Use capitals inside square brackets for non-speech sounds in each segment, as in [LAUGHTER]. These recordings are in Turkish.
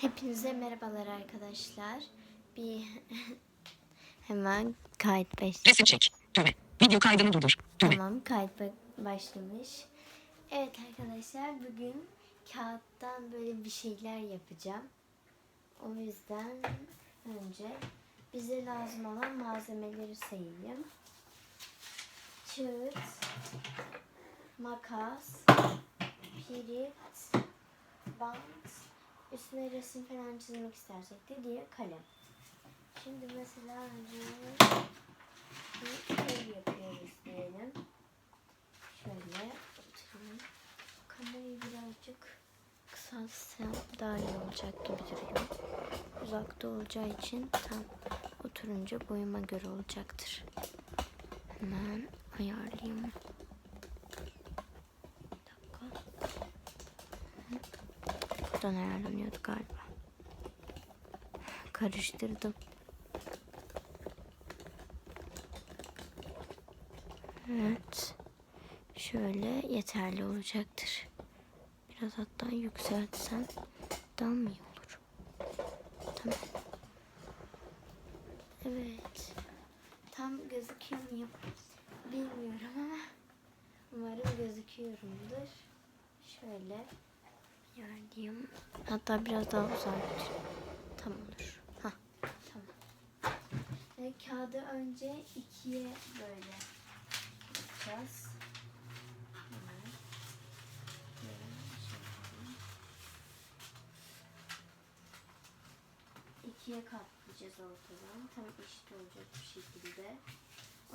Hepinize merhabalar arkadaşlar. Bir [LAUGHS] hemen kayıt baş Resim çek. Düğme. Video kaydını durdur. Düğme. Tamam kayıt ba- başlamış. Evet arkadaşlar bugün kağıttan böyle bir şeyler yapacağım. O yüzden önce bize lazım olan malzemeleri sayayım. Kağıt, makas, pirit, bant, üstüne resim falan çizmek istersek de diye kalem. Şimdi mesela önce bir ev yapıyoruz diyelim. Şöyle oturayım. Kamerayı birazcık kısaltsam daha iyi olacak gibi duruyor. Uzakta olacağı için tam oturunca boyuma göre olacaktır. Hemen ayarlayayım. Bir dakika. Buradan ayarlanıyordu galiba. Karıştırdım. Evet. Şöyle yeterli olacaktır. Biraz hatta yükseltsem daha mı iyi olur? Tamam. Evet. Tam gözüküyor muyum? Bilmiyorum ama umarım gözüküyorumdur. Şöyle yardım. Hatta biraz daha uzak. Tam olur. Hah, tamam. Ve kağıdı önce ikiye böyle yapacağız. İkiye katlayacağız ortadan. Tam eşit olacak bir şekilde.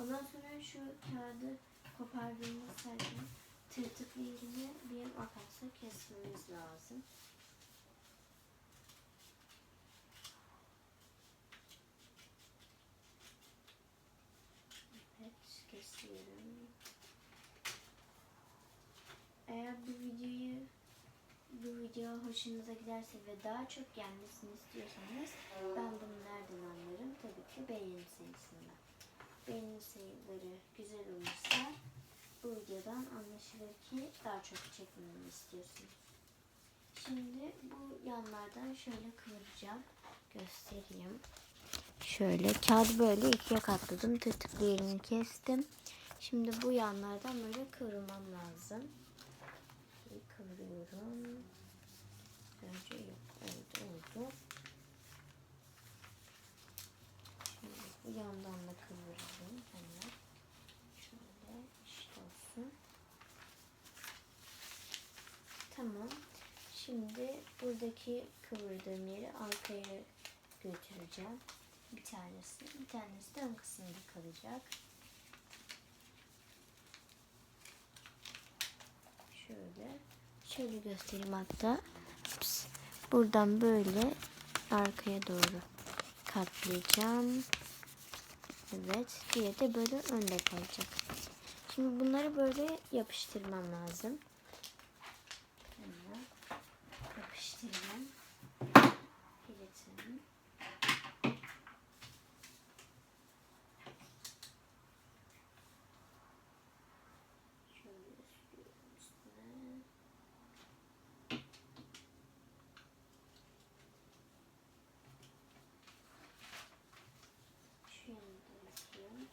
Ondan sonra şu kağıdı kopardığımız zaten tırtıklı yerini bir makasla kesmemiz lazım. Evet, kesiyorum. Eğer bu videoyu bu video hoşunuza giderse ve daha çok gelmesini istiyorsanız ben bunu nereden anlarım? Tabii ki beğeni sayısından. Beğeni sayıları güzel olursa bu videodan anlaşılır ki daha çok çekmemi istiyorsunuz. Şimdi bu yanlardan şöyle kıvıracağım. Göstereyim. Şöyle kağıdı böyle ikiye katladım. Tırtıklı yerini kestim. Şimdi bu yanlardan böyle kıvırmam lazım. Kıvırıyorum. Önce yok. Evet oldu. Şimdi bu yandan da kıvıralım. Hemen. Şöyle işte olsun. Tamam. Şimdi buradaki kıvırdığım yeri arkaya götüreceğim. Bir tanesi. Bir tanesi de ön kısımda kalacak. Şöyle. Şöyle göstereyim hatta. Ups. Buradan böyle arkaya doğru katlayacağım. Evet. Diye de böyle önde kalacak. Şimdi bunları böyle yapıştırmam lazım. Hemen yapıştırayım. Piletim. Şöyle sürüyorum üstüne. Şu yanı da yapayım.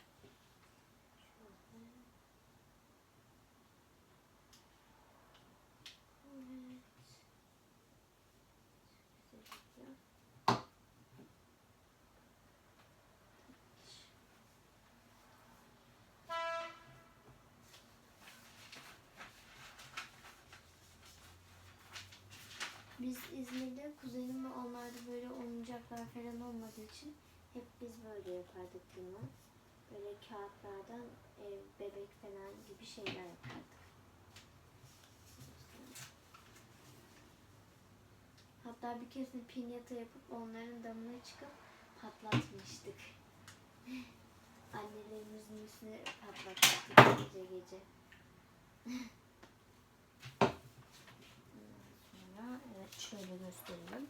Şöyle. Evet. Güzel gidiyor. Biz İzmir'de kuzenim ve onlarda böyle oyuncaklar falan olmadığı için hep biz böyle yapardık bunu. Böyle kağıtlardan ev, bebek falan gibi şeyler yapardık. Hatta bir kez de pinyata yapıp onların damına çıkıp patlatmıştık. [LAUGHS] Annelerimizin üstüne patlatmıştık gece gece. [LAUGHS] Ondan sonra evet şöyle göstereyim.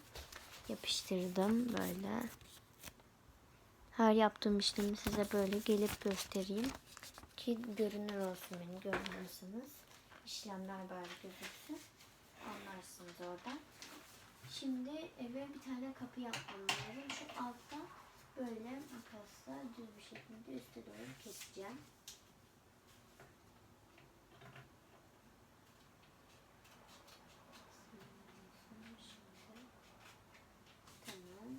Yapıştırdım böyle. Her yaptığım işlemi size böyle gelip göstereyim. Ki görünür olsun beni görmüyorsanız. İşlemler bari gözüksün. Anlarsınız oradan. Şimdi eve bir tane kapı yapmam lazım. Şu altta böyle makasla düz bir şekilde üste doğru keseceğim. Tamam.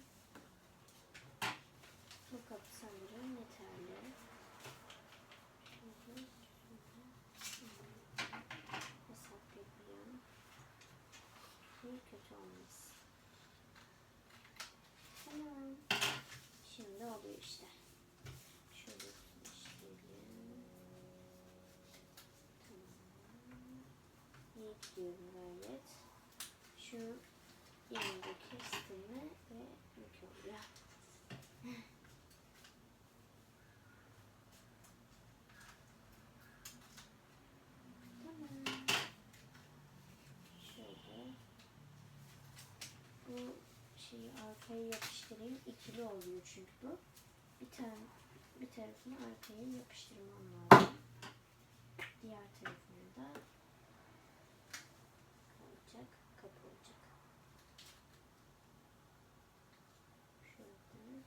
Bu kapı sanırım yeterli. Şöyle, şöyle, hesap yapıyorum. Ki kötü olmasın. Tamam. Şimdi oluyor işte. Şöyle işleyelim. Tamam. İyi gidiyorum. Şu yanında kestim mi ve mükemmel. Tamam. Şöyle. Bu şeyi arkaya yapıştırayım. İkili oluyor çünkü bu. Bir tane bir tarafını arkaya yapıştırmam lazım. Diğer tarafını da kalacak, kapı olacak. Şöyle.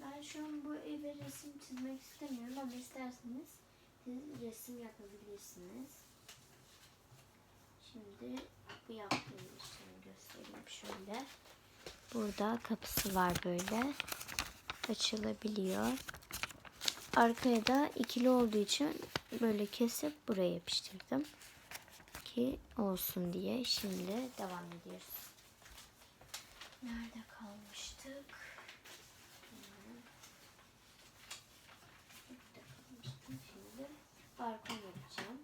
Ben şu an bu eve resim çizmek istemiyorum ama isterseniz siz resim yapabilirsiniz. Şimdi bu yaptığım işlemi göstereyim şöyle. Burada kapısı var böyle. Açılabiliyor. Arkaya da ikili olduğu için böyle kesip buraya yapıştırdım. Ki olsun diye. Şimdi devam ediyoruz. Nerede kalmıştık? Şimdi balkon yapacağım.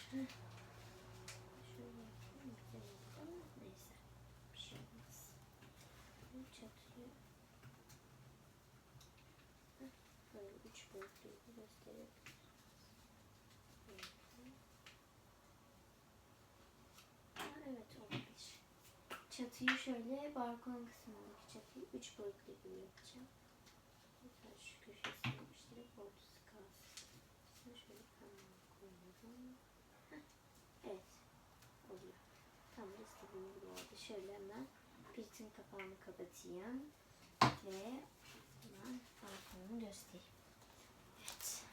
Böyle. Ha, evet olabilir. Çatıyı şöyle balkon kısmındaki çatıyı üç boyutlu gibi yapacağım. Mesela şu köşesini yapıştırıp ortası kalsın. Şöyle parmağı koyuyorum. Evet. Oluyor. Tam da istediğim gibi oldu. Şöyle hemen piritin kapağını kapatayım. Ve hemen balkonumu göstereyim. Evet.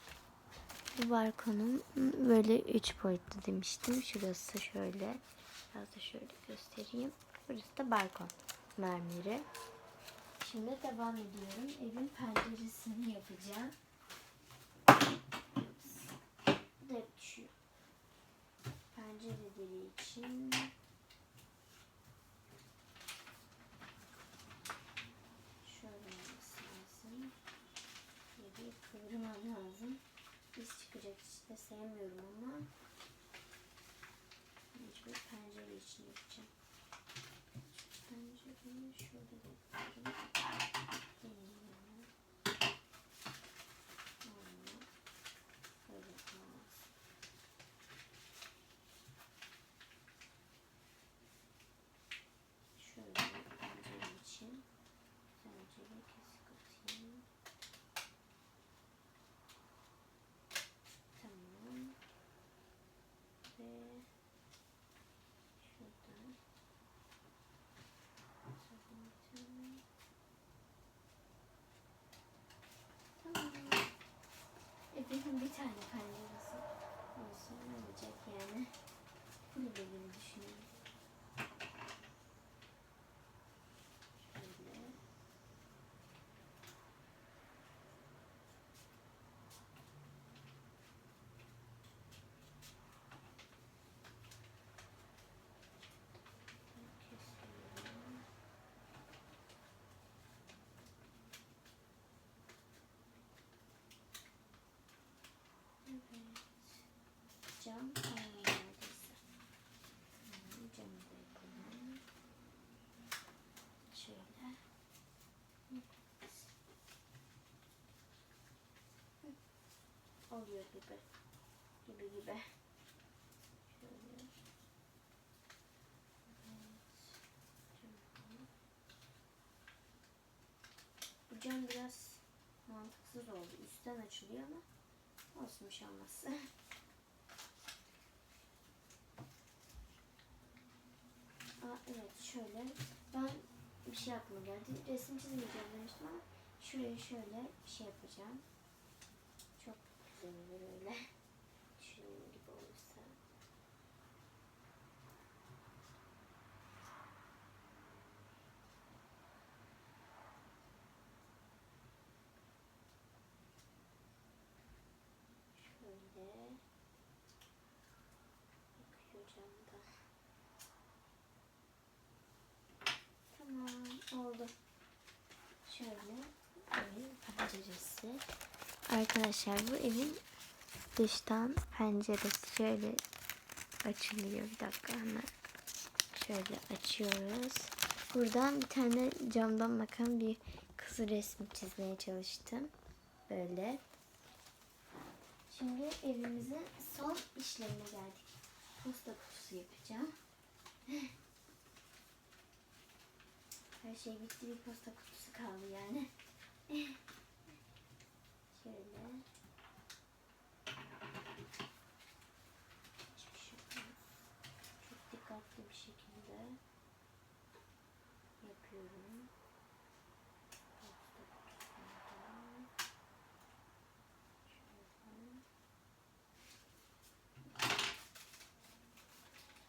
Bu balkonum böyle üç boyutlu demiştim. Şurası şöyle. Biraz da şöyle göstereyim. Burası da balkon mermeri. Şimdi devam ediyorum. Evin penceresini yapacağım. Bu da hep düşüyor. Pencereleri için şöyle olması lazım. Yeri kıvırmam lazım. Biz çıkacak işte sevmiyorum ama mecbur pencere için yapacağım. Pencereyi şöyle yapayım. Deneyim. Olmuyor. Böyle olmaz. Şöyle pencere için pencere kesik atayım. Tamam. Ve şuradan Sabuncu. Tamam. Efendim bir tane penceresi olsun ne olacak yani? Bunu da gibi düşünüyorum. Şöyle. Kesiyorum. Hmm, Camı da yapalım. Şöyle. Oluyor gibi. Gibi gibi. Şöyle. Bu cam biraz mantıksız oldu. Üstten açılıyor ama olsun bir şey olmaz. [LAUGHS] Aa, evet şöyle ben bir şey aklıma geldi. Resim çizmeyeceğim demiştim ama şuraya şöyle bir şey yapacağım. Çok güzel olur öyle. Düşündüğüm gibi olursa. Şöyle. Bakıyor camda. Tamam oldu. Şöyle evin penceresi. Arkadaşlar bu evin dıştan penceresi şöyle açılıyor. Bir dakika hemen. Şöyle açıyoruz. Buradan bir tane camdan bakan bir kızı resmi çizmeye çalıştım. Böyle. Şimdi evimizin son işlemine geldik. Posta kutusu yapacağım. Her şey bitti bir posta kutusu kaldı yani. Şöyle. Hiçbir şey olmaz. Çok dikkatli bir şekilde yapıyorum. Posta kutusunda. Şöyle.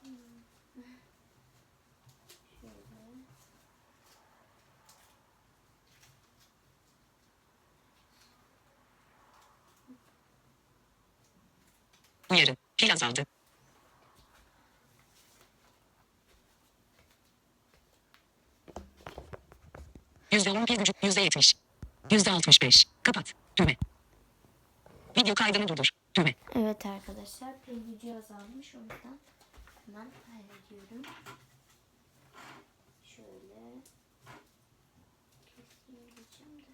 Hmm. Şöyle. Uyarı. Pil azaldı. Yüzde on pil gücü. Yüzde yetmiş. Yüzde altmış beş. Kapat. Düğme. Video kaydını durdur. Düğme. Evet arkadaşlar pil gücü azalmış o yüzden hemen hallediyorum. Şöyle keseyim diyeceğim de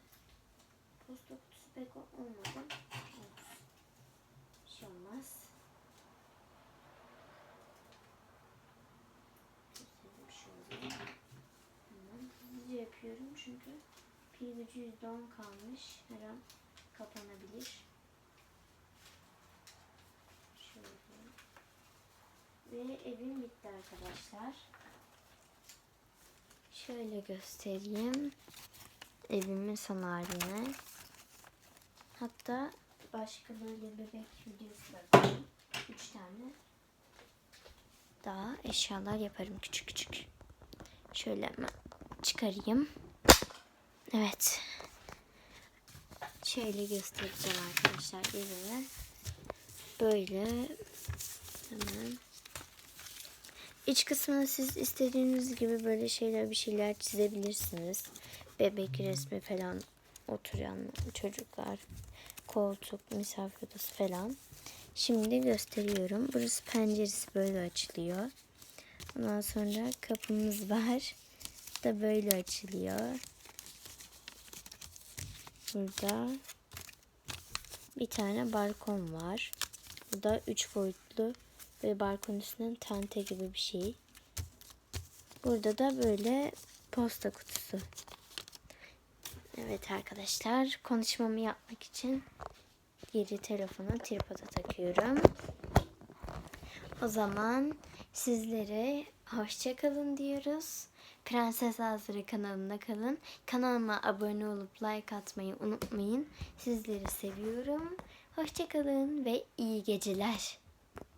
posta kutusu pek olmadı. Evet. Bir şey olmaz. Keselim şöyle. Hemen hızlıca yapıyorum çünkü pil gücü %10 kalmış. Her an kapanabilir. Şöyle. Ve evim bitti arkadaşlar. Şöyle göstereyim. Evimin son halini. Hatta başka böyle bebek videosu da. Üç tane. Daha eşyalar yaparım küçük küçük. Şöyle hemen çıkarayım. Evet. Şöyle göstereceğim arkadaşlar evimi. Böyle hemen İç kısmına siz istediğiniz gibi böyle şeyler bir şeyler çizebilirsiniz. Bebek resmi falan oturan çocuklar, koltuk, misafir odası falan. Şimdi gösteriyorum. Burası penceresi böyle açılıyor. Ondan sonra kapımız var. Da böyle açılıyor. Burada bir tane balkon var. Bu da üç boyutlu ve balkon üstünden tente gibi bir şey. Burada da böyle posta kutusu. Evet arkadaşlar konuşmamı yapmak için geri telefonu tripoda takıyorum. O zaman sizlere hoşça kalın diyoruz. Prenses Azra kanalında kalın. Kanalıma abone olup like atmayı unutmayın. Sizleri seviyorum. Hoşça kalın ve iyi geceler.